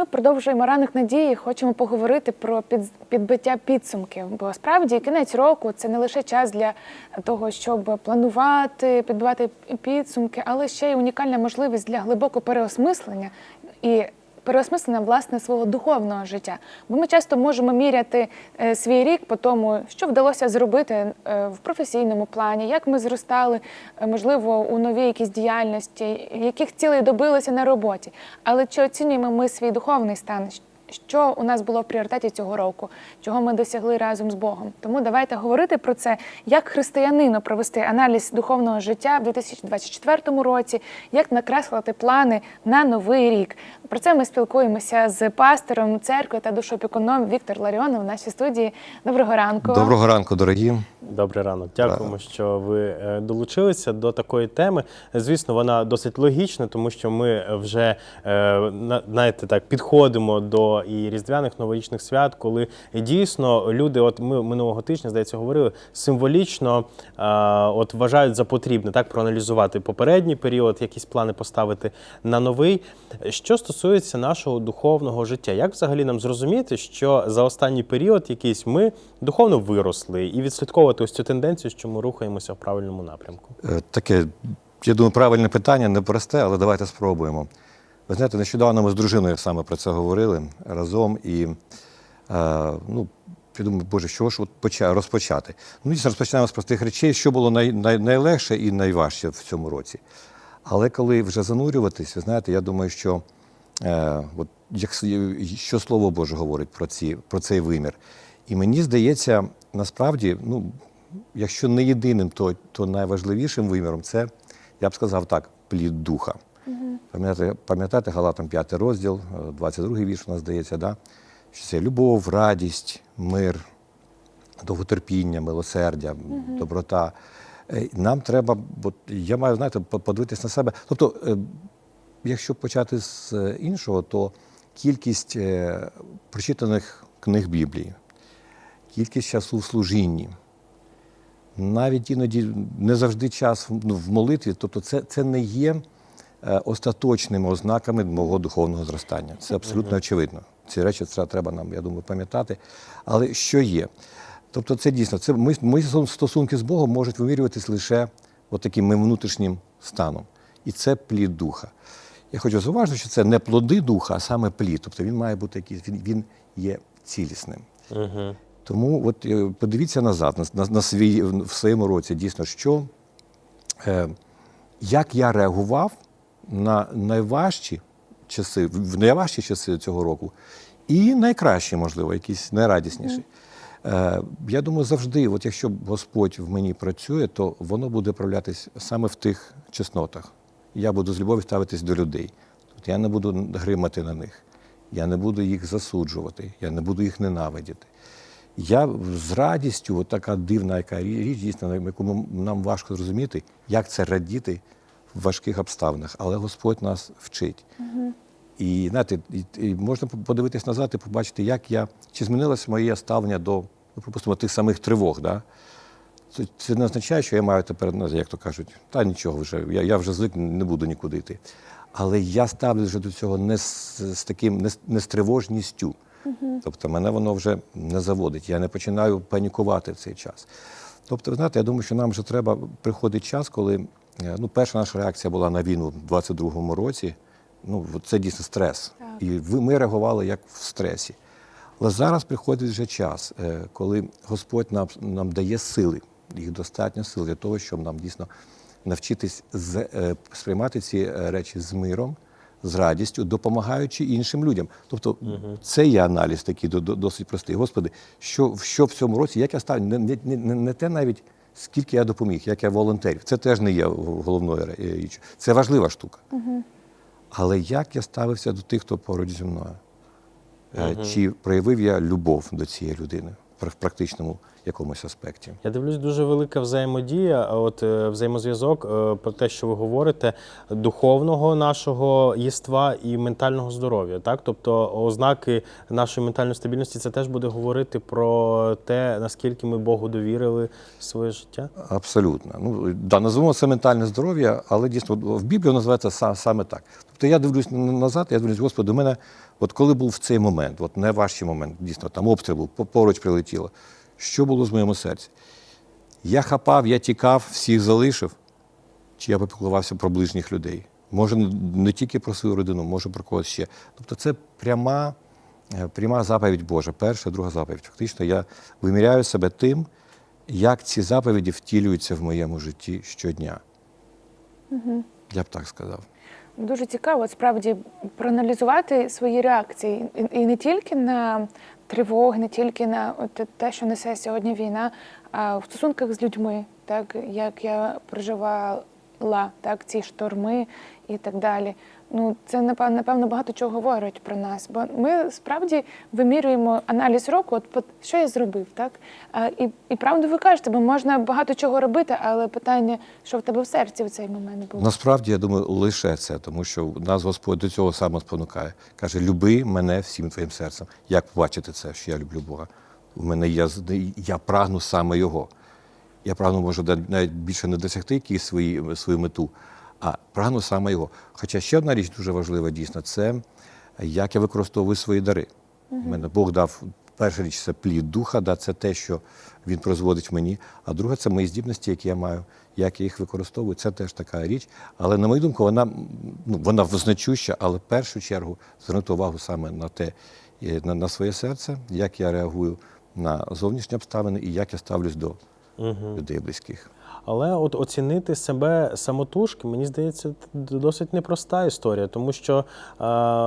Ми продовжуємо ранок надії. Хочемо поговорити про під, підбиття підсумків. Бо справді кінець року це не лише час для того, щоб планувати, підбивати підсумки, але ще й унікальна можливість для глибокого переосмислення і переосмислення власне свого духовного життя. Бо ми часто можемо міряти е, свій рік по тому, що вдалося зробити е, в професійному плані, як ми зростали, е, можливо, у новій якійсь діяльності, яких цілей добилися на роботі. Але чи оцінюємо ми свій духовний стан? Що у нас було в пріоритеті цього року, чого ми досягли разом з Богом? Тому давайте говорити про це, як християнину провести аналіз духовного життя в 2024 році, як накреслити плани на новий рік. Про це ми спілкуємося з пастором церкви та душопіконом Віктор Ларіонов в нашій студії. Доброго ранку. Доброго ранку, дорогі. Добрий ранок. Дякуємо, що ви е, долучилися до такої теми. Звісно, вона досить логічна, тому що ми вже е, знаєте, так підходимо до і різдвяних новорічних свят, коли дійсно люди, от ми минулого тижня, здається, говорили, символічно от вважають за потрібне так проаналізувати попередній період, якісь плани поставити на новий. Що стосується нашого духовного життя, як взагалі нам зрозуміти, що за останній період якийсь ми духовно виросли і відслідковувати ось цю тенденцію, що ми рухаємося в правильному напрямку? Е, Таке, я думаю, правильне питання, непросте, але давайте спробуємо. Ви знаєте, нещодавно ми з дружиною саме про це говорили разом і е, ну, я думаю, Боже, що ж от розпочати? Ну, дійсно, розпочинаємо з простих речей, що було най, най, найлегше і найважче в цьому році. Але коли вже занурюватись, ви знаєте, я думаю, що от, як, що Слово Боже говорить про, ці, про цей вимір. І мені здається, насправді, ну, якщо не єдиним, то, то найважливішим виміром це, я б сказав так, плід духа. Пам'ятаєте, пам'ятаєте Галатам 5 розділ, е, 22 вірш у нас здається, да? що це любов, радість, мир, довготерпіння, милосердя, доброта. Е, Нам треба, бо я маю, знаєте, подивитись на себе. Тобто, е, якщо почати з іншого, то кількість е, прочитаних книг Біблії, кількість часу в служінні, навіть іноді не завжди час в- ну, молитві, тобто це, це не є е, остаточними ознаками мого духовного зростання. Це абсолютно очевидно. Ці речі це треба нам, я думаю, пам'ятати. Але що є? Тобто, це дійсно це ми, мої стосунки з Богом можуть вимірюватись лише от таким внутрішнім станом. І це плід духа. Я хочу зауважити, що це не плоди духа, а саме плід. Тобто він має бути якийсь, він, він є цілісним. Угу. Тому от е, подивіться назад, на, на, на свій, в своєму році, дійсно, що, е, як я реагував на найважчі часи, в найважчі часи цього року, і найкращі, можливо, якісь найрадісніші. Е, я думаю, завжди, от якщо Господь в мені працює, то воно буде проявлятись саме в тих чеснотах. Я буду з любов'ю ставитись до людей. Тобто я не буду гримати на них, я не буду їх засуджувати, я не буду їх ненавидіти. Я з радістю, от така дивна яка річ, дійсно, яку нам важко зрозуміти, як це радіти в важких обставинах. Але Господь нас вчить. І знаєте, і можна подивитись назад і побачити, як я чи змінилось моє ставлення до, ну, припустимо, тих самих тривог. Да? Це, це не означає, що я маю тепер, як то кажуть, та нічого вже, я, я вже звик, не буду нікуди йти. Але я ставлю вже до цього не з, з таким, не, з- не з тривожністю. Тобто мене воно вже не заводить. Я не починаю панікувати в цей час. Тобто, ви знаєте, я думаю, що нам вже треба приходить час, коли е, ну, перша наша реакція була на війну в 22-му році. Ну, це дійсно стрес. Так. І ми реагували як в стресі. Але зараз приходить вже час, е, коли Господь нам, нам дає сили, їх достатньо сил для того, щоб нам дійсно навчитись з, е, сприймати ці е, речі з миром, з радістю, допомагаючи іншим людям. Тобто це є аналіз такий до- до- досить простий. Господи, що, що в цьому році, як я ставлю, не, не, не, не те навіть. Скільки я допоміг, як я волонтерів, це теж не є головною е, річчю. Це важлива штука. Але як я ставився до тих, хто поруч зі мною? Е, Чи проявив я любов до цієї людини? в практичному якомусь аспекті. Я дивлюсь, дуже велика взаємодія, от е, взаємозв'язок е, про те, що ви говорите, духовного нашого єства і ментального здоров'я. Так, тобто ознаки нашої ментальної стабільності це теж буде говорити про те, наскільки ми Богу довірили своє життя. Абсолютно. Ну, да, назвемо це ментальне здоров'я, але дійсно в Біблії називається са- саме так. Тобто я дивлюсь на- назад, я дивлюсь, Господи, у мене, от коли був в цей момент, от найважчий момент, дійсно, там обстріл був, поруч прилетіло, що було з моєму серці? Я хапав, я тікав, всіх залишив, чи я попіклувався про ближніх людей? Може, не- тільки про свою родину, може про когось ще. Тобто це пряма, е, пряма заповідь Божа, перша, друга заповідь. Фактично, я виміряю себе тим, як ці заповіді втілюються в моєму житті щодня. Я б так сказав. Дуже цікаво справді проаналізувати свої реакції і не тільки на тривоги, не тільки на те, що несе сьогодні війна, а в стосунках з людьми, так як я проживала так, ці шторми і так далі. Ну, це напевно, багато чого говорить про нас, бо ми справді вимірюємо аналіз року, от що я зробив, так? І, і правду ви кажете, бо можна багато чого робити, але питання, що в тебе в серці в цей момент було. Насправді, я думаю, лише це, тому що нас Господь до цього саме спонукає. Каже: люби мене всім твоїм серцем. Як побачити це, що я люблю Бога? У мене з- я прагну саме Його. Я прагну, може, да- навіть більше не досягти якісь свої, свою мету, а прагну саме його. Хоча ще одна річ дуже важлива, дійсно, це як я використовую свої дари. У мене Бог дав перша річ це плід духа, да, це те, що він прозводить в мені. А друга це мої здібності, які я маю, як я їх використовую. Це теж така річ. Але на мою думку, вона, ну, вона значуща, але в першу чергу звернути увагу саме на те, на, на своє серце, як я реагую на зовнішні обставини і як я ставлюсь до людей близьких. Але от оцінити себе самотужки, мені здається, досить непроста історія, тому що е,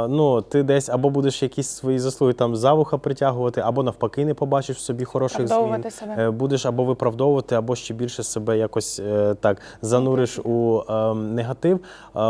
ну, ти десь або будеш якісь свої заслуги там за вуха притягувати, або навпаки не побачиш в собі хороших змін. Себе. Е, Будеш або виправдовувати, або ще більше себе якось е, так зануриш у негатив.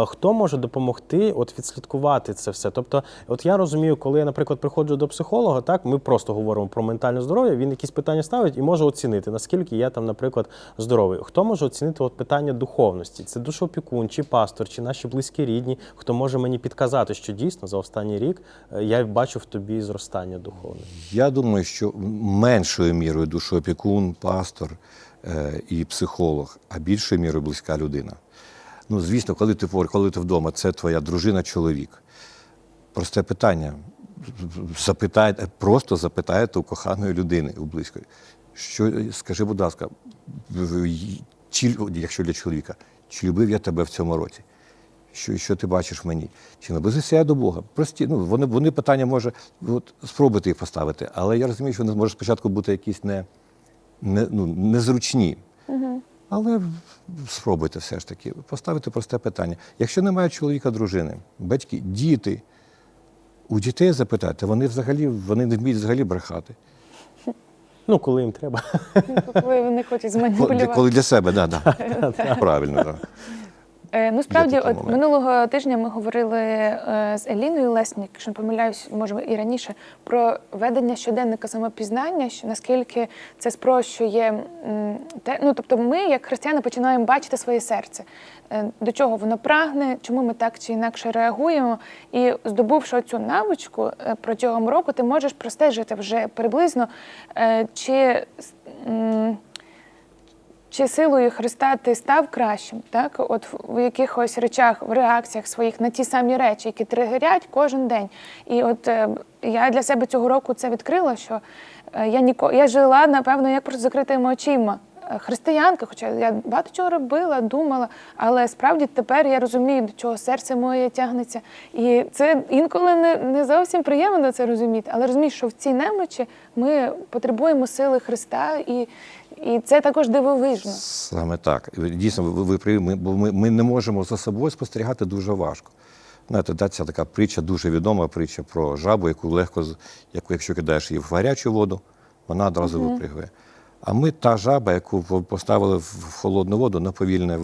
Хто може допомогти от відслідкувати це все? Тобто, от я розумію, коли я, наприклад, приходжу до психолога, так ми просто говоримо про ментальне здоров'я, він якісь питання ставить і може оцінити, наскільки я там, наприклад, здоровий. Хто може оцінити от питання духовності? Це душоопікун, чи пастор, чи наші близькі рідні, хто може мені підказати, що дійсно за останній рік е, я бачу в тобі зростання духовне. Я думаю, що меншою мірою душоопікун, пастор е, і психолог, а більшою мірою близька людина. Ну, звісно, коли ти коли ти вдома, це твоя дружина, чоловік. Просте питання. Запитайте, просто запитаєте у коханої людини, у близької. Що, скажи, будь ласка, чи, якщо для чоловіка, чи любив я тебе в цьому році? Що, що ти бачиш в мені? Чи наблизився я до Бога? Прості, ну, вони, вони питання може, от, спробуйте їх поставити, але я розумію, що вони можуть спочатку бути якісь не, не, ну, незручні. Але спробуйте все ж таки поставити просте питання. Якщо немає чоловіка, дружини, батьки, діти, у дітей запитайте, вони взагалі вони не вміють взагалі брехати. Ну, коли їм треба. Коли вони хочуть зманіпулювати. коли для себе, да, да. правильно. Да. Е, Ну, справді, от минулого тижня ми говорили е, з Еліною Леснік, якщо не помиляюсь, може і раніше, про ведення щоденника самопізнання, що наскільки це спрощує те, ну тобто, ми, як християни, починаємо бачити своє серце, е, до чого воно прагне, чому ми так чи інакше реагуємо. І здобувши цю навичку протягом року, ти можеш простежити вже приблизно, чи. Чи силою Христа ти став кращим, так? От в якихось речах, в реакціях своїх на ті самі речі, які тригерять кожен день. І от е, я для себе цього року це відкрила, що е, я ніко я жила, напевно, як просто закритими очима. Е, Християнка, хоча я багато чого робила, думала, але справді тепер я розумію, до чого серце моє тягнеться. І це інколи не, не зовсім приємно це розуміти, але розумієш, що в цій немочі ми потребуємо сили Христа, і, і це також дивовижно. Саме так. Дійсно, ви, праві, ми, бо ми, ми не можемо за собою спостерігати дуже важко. Знаєте, да, ця така притча, дуже відома притча про жабу, яку легко, яку, якщо кидаєш її в гарячу воду, вона одразу випригує. А ми та жаба, яку поставили в холодну воду на повільне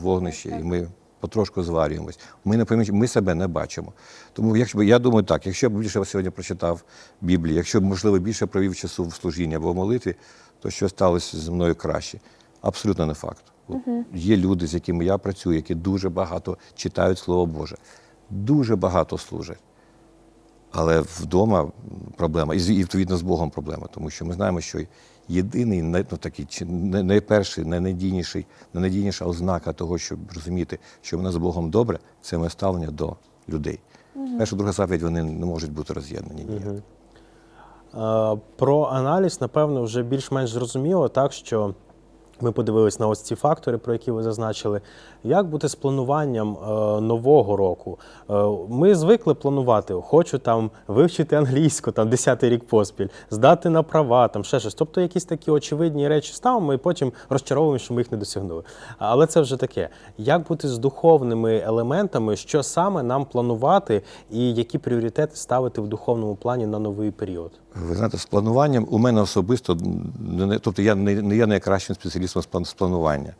вогнище, і ми потрошку зварюємось. Ми не ми себе не бачимо. Тому якщо я думаю, так, якщо б більше сьогодні прочитав Біблію, якщо б, можливо, більше провів часу в служінні або в молитві, то що сталося зі мною краще? Абсолютно не факт. От Є люди, з якими я працюю, які дуже багато читають Слово Боже, дуже багато служать. Але вдома проблема, і відповідно з Богом проблема, тому що ми знаємо, що єдиний ну, такий, найперший, найнадійніший, найнадійніша ознака того, щоб розуміти, що в нас з Богом добре, це моє ставлення до людей. Перша, друга заповідь, вони не можуть бути роз'єднані. ніяк. Угу. Про аналіз, напевно, вже більш-менш зрозуміло, так що ми подивились на ось ці фактори, про які ви зазначили. Як бути з плануванням е, нового року? Е, ми звикли планувати, хочу там вивчити англійську, там 10-й рік поспіль, здати на права, там ще щось. Тобто якісь такі очевидні речі ставимо і потім розчаровуємо, що ми їх не досягнули. Але це вже таке. Як бути з духовними елементами, що саме нам планувати, і які пріоритети ставити в духовному плані на новий період? Ви знаєте, з плануванням у мене особисто, тобто я не, є найкращим спеціалістом з планування.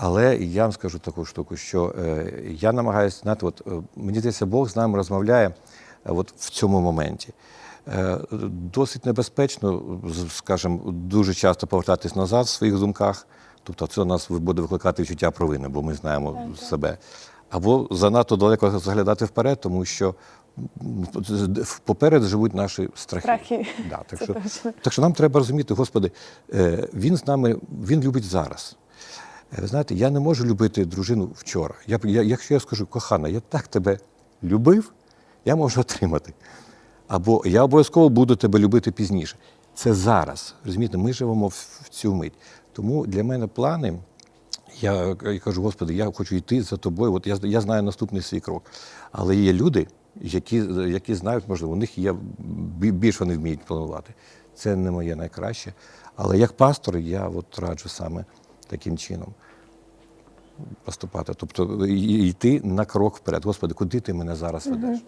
Але я вам скажу таку штуку, що е, я намагаюся, знаєте, от, е, мені здається, Бог з нами розмовляє е, от в цьому моменті. Досить небезпечно, скажімо, дуже часто повертатись назад в своїх думках. Тобто це у нас буде викликати відчуття провини, бо ми знаємо себе. Або занадто далеко заглядати вперед, тому що поперед живуть наші страхи. Страхи. Да, так, що, так що нам треба розуміти, Господи, він з нами, він любить зараз. Е, Ви знаєте, я не можу любити дружину вчора. Я, я, якщо я скажу, кохана, я так тебе любив, я можу отримати. Або я обов'язково буду тебе любити пізніше. Це зараз. Розумієте, ми живемо в, в цю мить. Тому для мене плани. Я, я кажу, Господи, я хочу йти за тобою. От я, я знаю наступний свій крок. Але є люди, які, які знають, можливо, у них є бі- більш вони вміють планувати. Це не моє найкраще. Але як пастор я от раджу саме таким чином поступати. Тобто йти на крок вперед. Господи, куди ти мене зараз ведеш?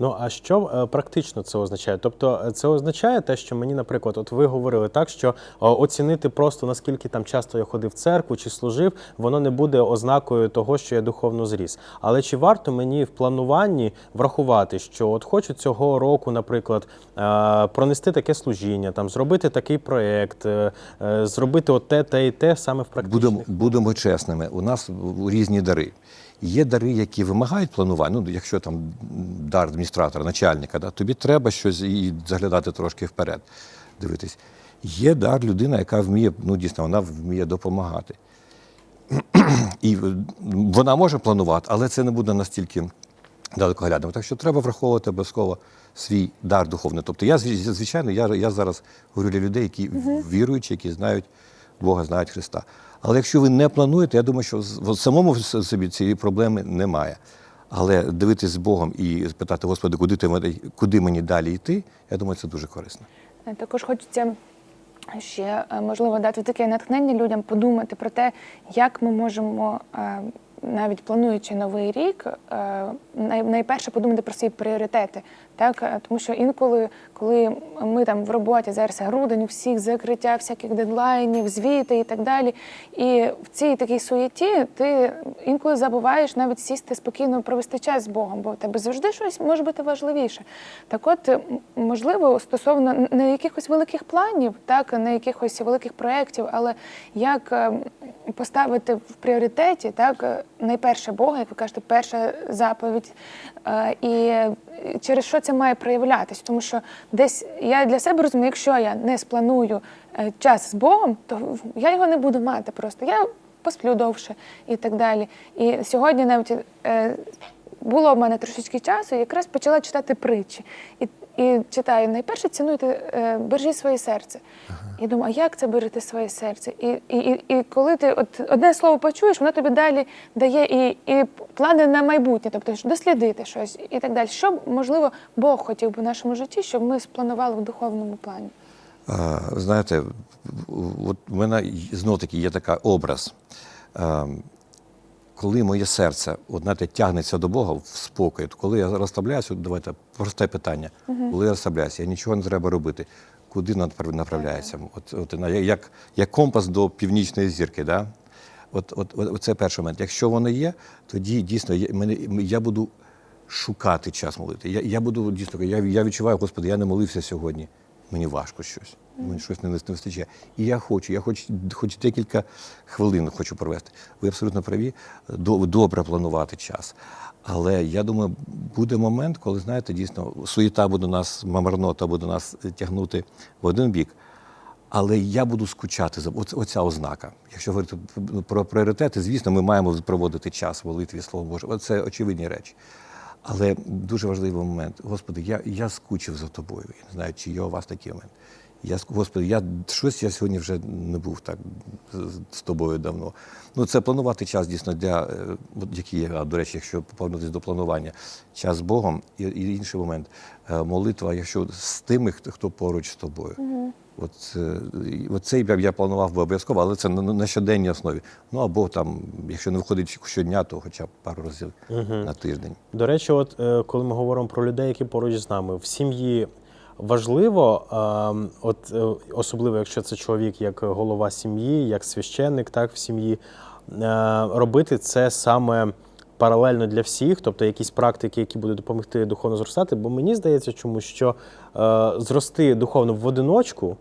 Ну а що е, практично це означає? Тобто, е, це означає те, що мені, наприклад, от ви говорили так, що оцінити просто наскільки там часто я ходив в церкву чи служив, воно не буде ознакою того, що я духовно зріс. Але чи варто мені в плануванні врахувати, що от хочу цього року, наприклад, е, пронести таке служіння, там зробити такий проєкт, е, зробити от те, те і те саме в практичних? Будемо, будемо чесними. У нас різні дари. Є дари, які вимагають планування. Ну, якщо там дар адміністратора, начальника, да, тобі треба щось і заглядати трошки вперед, дивитись. Є дар людина, яка вміє, ну дійсно, вона вміє допомагати. І вона може планувати, але це не буде настільки далекоглядним. Так що треба враховувати обов'язково свій дар духовний. Тобто я, звичайно, я, я зараз говорю для людей, які віруючі, які знають Бога, знають Христа. Але якщо ви не плануєте, я думаю, що в самому собі цієї проблеми немає. Але дивитись з Богом і питати, Господи, куди, ти, куди мені далі йти, я думаю, це дуже корисно. Е, Також хочеться ще е, можливо дати таке натхнення людям подумати про те, як ми можемо. Навіть плануючи новий рік, е, найперше подумати про свої пріоритети, так Е, тому що інколи, коли ми там в роботі зараз грудень, у всіх закриття, всяких дедлайнів, звіти і так далі. І в цій такій суєті ти інколи забуваєш навіть сісти спокійно провести час з Богом, бо в тебе завжди щось може бути важливіше. Так, от можливо, стосовно не якихось великих планів, так не якихось великих проєктів, але як е, поставити в пріоритеті, так е, найперше Бога, як ви кажете, перша заповідь, е, і через що це має проявлятись? Тому що десь я для себе розумію, якщо я не спланую е, час з Богом, то я його не буду мати просто. Я посплю довше і так далі. І сьогодні навіть е, було в мене трошечки часу, і якраз почала читати притчі. І, і читаю, найперше цінуйте, е, бережіть своє серце. І думаю, а як це берегти своє серце? І, і, і, і коли ти от одне слово почуєш, воно тобі далі дає і, і плани на майбутнє, тобто дослідити щось і так далі. Що, можливо, Бог хотів би в нашому житті, щоб ми спланували в духовному плані? А, Знаєте, от у мене знов таки є така образ. А, Коли моє серце от, знаєте, тягнеться до Бога в спокій, то коли я розслабляюся, давайте просте питання. Коли я розслабляюся, я нічого не треба робити. Куди направ- направляється? От, от, як, як компас до північної зірки. Да? От, от, от, от це перший момент. Якщо воно є, тоді дійсно я, мене, я буду шукати час молити. Я, я буду дійсно, я, я відчуваю, Господи, я не молився сьогодні. Мені важко щось. Мені щось не, вистачає. І я хочу, я хочу, хоч декілька хвилин хочу провести. Ви абсолютно праві, до- добре планувати час. Але я думаю, буде момент, коли знаєте, дійсно суєта буде нас, мамарнота буде нас тягнути в один бік. Але я буду скучати за оц- оця ознака. Якщо говорити про пріоритети, звісно, ми маємо проводити час в молитві Слово Боже. Це очевидні речі. Але дуже важливий момент. Господи, я, я скучив за тобою. Я не знаю, чи є у вас такий момент. Я, Господи, я щось я сьогодні вже не був так з- тобою давно. Ну, це планувати час дійсно для е, який а, до речі, якщо повернутися до планування, час з Богом і, і інший момент е, молитва, якщо з тими, хто, поруч з тобою. От, е, от це я, планував би обов'язково, але це на, на щоденній основі. Ну або там, якщо не виходить щодня, то хоча б пару разів на тиждень. До речі, от е, коли ми говоримо про людей, які поруч з нами, в сім'ї важливо, е, от е, особливо якщо це чоловік як голова сім'ї, як священник, так в сім'ї, робити це саме. Паралельно для всіх, тобто якісь практики, які будуть допомогти духовно зростати, бо мені здається, чому що зрости духовно в одиночку,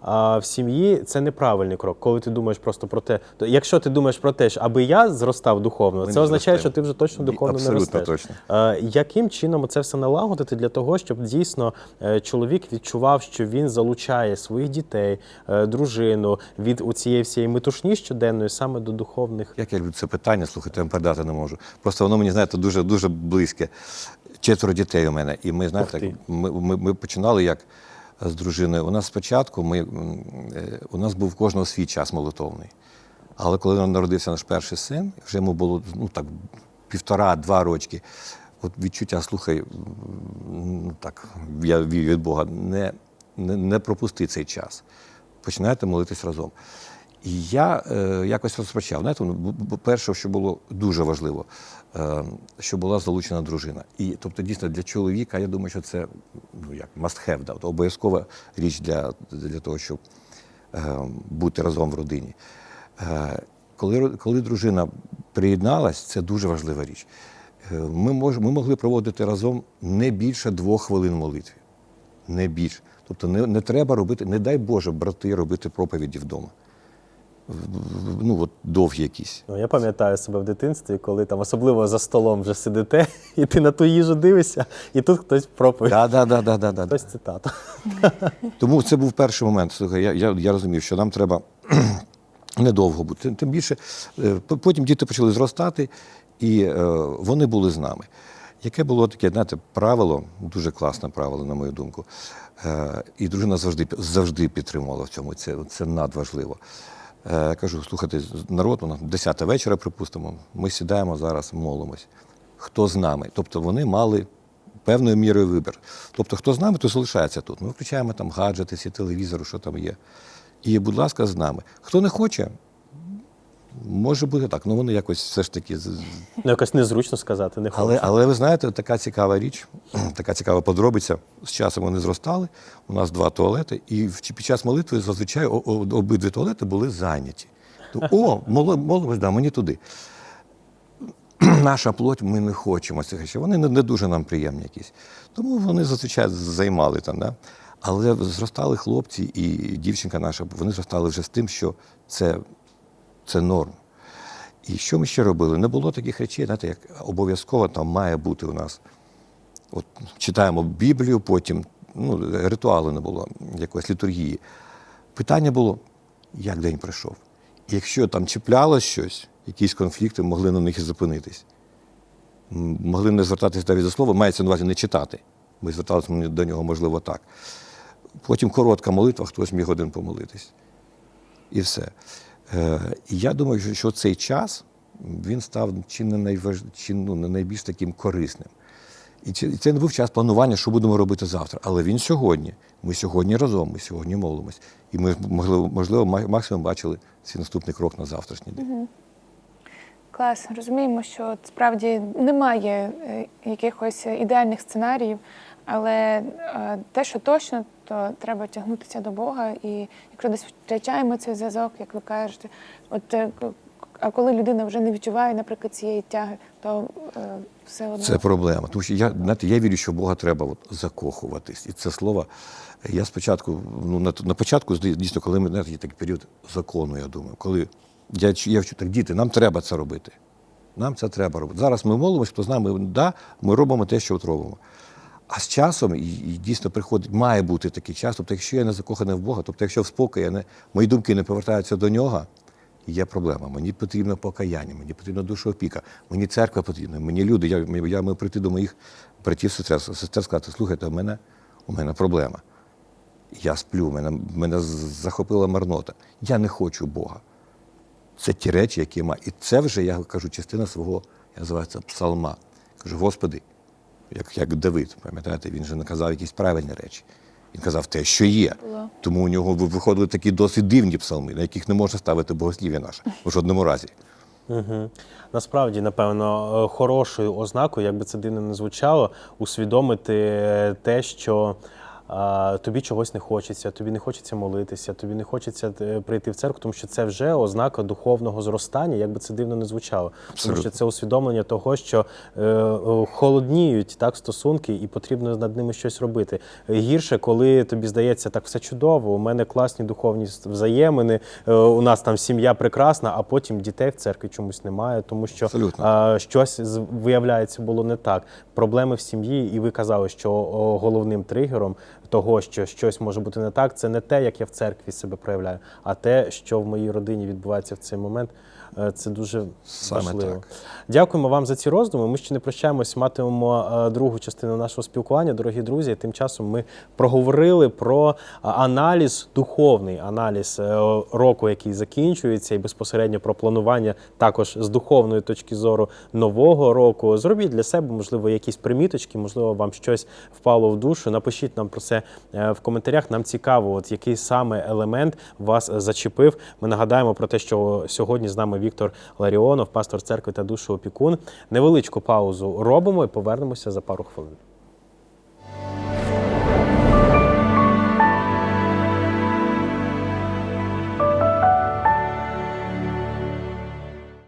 а в сім'ї це неправильний крок. Коли ти думаєш просто про те, то якщо ти думаєш про те, що аби я зростав духовно, Ми це означає, зростемо. що ти вже точно духовно не абсолютно ростеш. точно. Е, яким чином це все налагодити для того, щоб дійсно е, чоловік відчував, що він залучає своїх дітей, е, дружину від у цієї всієї метушні щоденної саме до духовних Як я люблю це питання, слухайте, я передати не можу. Просто воно мені, знаєте, дуже дуже близьке. Четверо дітей у мене. І ми, знаєте, ми, ми, ми починали як з дружиною. У нас спочатку ми, е, у нас був кожного свій час молитовний. Але коли народився наш перший син, вже йому було ну, так, півтора-два рочки. От відчуття, слухай, ну, так, я вів від Бога, не, не, не пропусти цей час. Починайте молитись разом. І я е, якось розпочав. Знаєте, ну, перше, що було дуже важливо, е, що була залучена дружина. І тобто, дійсно, для чоловіка, я думаю, що це ну, як must have, да, обов'язкова річ для, для того, щоб е, бути разом в родині. Е, коли, коли дружина приєдналась, це дуже важлива річ. Е, Ми, мож, ми могли проводити разом не більше двох хвилин молитві. Не більше. Тобто не, не треба робити, не дай Боже, брати, робити проповіді вдома. Ну, от довгі якісь. Ну, я пам'ятаю себе в дитинстві, коли там особливо за столом вже сидите, і ти на ту їжу дивишся, і тут хтось проповідь, Да, да, да, да, да, да. хтось цитату. Тому це був перший момент. Слухай, я, я, я розумів, що нам треба недовго бути. Тим- Тим більше, е, потім діти почали зростати, і е, вони були з нами. Яке було таке, знаєте, правило, дуже класне правило, на мою думку. Е, і дружина завжди, завжди підтримувала в цьому. Це, це надважливо. Е, кажу, слухайте, народ, у нас 10 вечора, припустимо, ми сідаємо зараз, молимось. Хто з нами? Тобто вони мали певною мірою вибір. Тобто, хто з нами, то залишається тут. Ми включаємо там гаджети, всі телевізори, що там є. І, будь ласка, з нами. Хто не хоче, може бути так. Ну вони якось все ж таки. Ну, якось незручно сказати, не. Але, але ви знаєте, така цікава річ, така цікава подробиця. З часом вони зростали. У нас два туалети, і в- під час молитви зазвичай обидві туалети були зайняті. То, О, молимось, да, мені туди. Наша плоть, ми не хочемо цих речей. Вони не, не дуже нам приємні якісь. Тому вони зазвичай займали там. Да? Але зростали хлопці і дівчинка наша, вони зростали вже з тим, що це, це норм. І що ми ще робили? Не було таких речей, знаєте, як обов'язково там має бути у нас. От читаємо Біблію, потім ну, ритуалу не було, якоїсь літургії. Питання було, як день пройшов. І якщо там чіплялось щось, якісь конфлікти, могли на них і зупинитись. Могли не звертатися навіть за слово, мається на увазі не читати. Ми зверталися до нього, можливо, так. Потім коротка молитва, хтось міг один помолитись. І все. Е, я думаю, що, цей час він став чи не, найваж... чи, ну, не найбільш таким корисним. І це, не був час планування, що будемо робити завтра. Але він сьогодні. Ми сьогодні разом, ми сьогодні молимось. І ми, можливо, можливо ма- максимум бачили свій наступний крок на завтрашній день. Клас, розуміємо, що справді немає е, якихось ідеальних сценаріїв, але е, те, що точно, то треба тягнутися до Бога. І якщо десь втрачаємо цей зв'язок, як ви кажете, от е, а коли людина вже не відчуває, наприклад, цієї тяги, то е, все одно Це проблема. Тому що я, знаєте, я вірю, що Бога треба от, закохуватись. І це слово. Я спочатку, ну на, на початку, дійсно, коли ми знаєте, є такий період закону, я думаю, коли я, я вчу так, діти, нам треба це робити. Нам це треба робити. Зараз ми молимося, хто знає, ми, да, ми робимо те, що от робимо. А з часом, і, і дійсно приходить, має бути такий час. Тобто, якщо я не закоханий в Бога, тобто, якщо в спокій я не, мої думки не повертаються до нього, є проблема. Мені потрібно покаяння, мені потрібна душоопіка, мені церква потрібна, мені люди. Я, я, я маю прийти до моїх братів, сестер, сестер сказати, слухайте, у мене, у мене проблема. Я сплю, мене, мене захопила марнота. Я не хочу Бога. Це ті речі, які маю. І це вже, я кажу, частина свого, я називаю це псалма. Кажу, Господи, як, як Давид, пам'ятаєте, він же не казав якісь правильні речі. Він казав те, що є. Тому у нього виходили такі досить дивні псалми, на яких не можна ставити богослів'я наше в жодному разі. Угу. Насправді, напевно, е, хорошою ознакою, як би це дивно не звучало, усвідомити е, те, що тобі чогось не хочеться, тобі не хочеться молитися, тобі не хочеться е, прийти в церкву, тому що це вже ознака духовного зростання, як би це дивно не звучало. Тому що це усвідомлення того, що е, е, холодніють так стосунки, і потрібно над ними щось робити. Гірше, коли тобі здається, так все чудово, у мене класні духовні взаємини, е, у нас там сім'я прекрасна, а потім дітей в церкві чомусь немає, тому що Абсолютно. щось виявляється було не так. Проблеми в сім'ї, і ви казали, що головним тригером того, що щось може бути не так, це не те, як я в церкві себе проявляю, а те, що в моїй родині відбувається в цей момент. Е, Це дуже Саме важливо. так. Дякуємо вам за ці роздуми. Ми ще не прощаємось, матимемо е, другу частину нашого спілкування, дорогі друзі. Тим часом ми проговорили про е, аналіз, духовний аналіз року, який закінчується, і безпосередньо про планування також з духовної точки зору нового року. Зробіть для себе, можливо, якісь приміточки, можливо, вам щось впало в душу. Напишіть нам про це в коментарях. Нам цікаво, от який саме елемент вас зачепив. Ми нагадаємо про те, що сьогодні з нами Віктор Ларіонов, пастор церкви та душоопікун. Невеличку паузу робимо і повернемося за пару хвилин.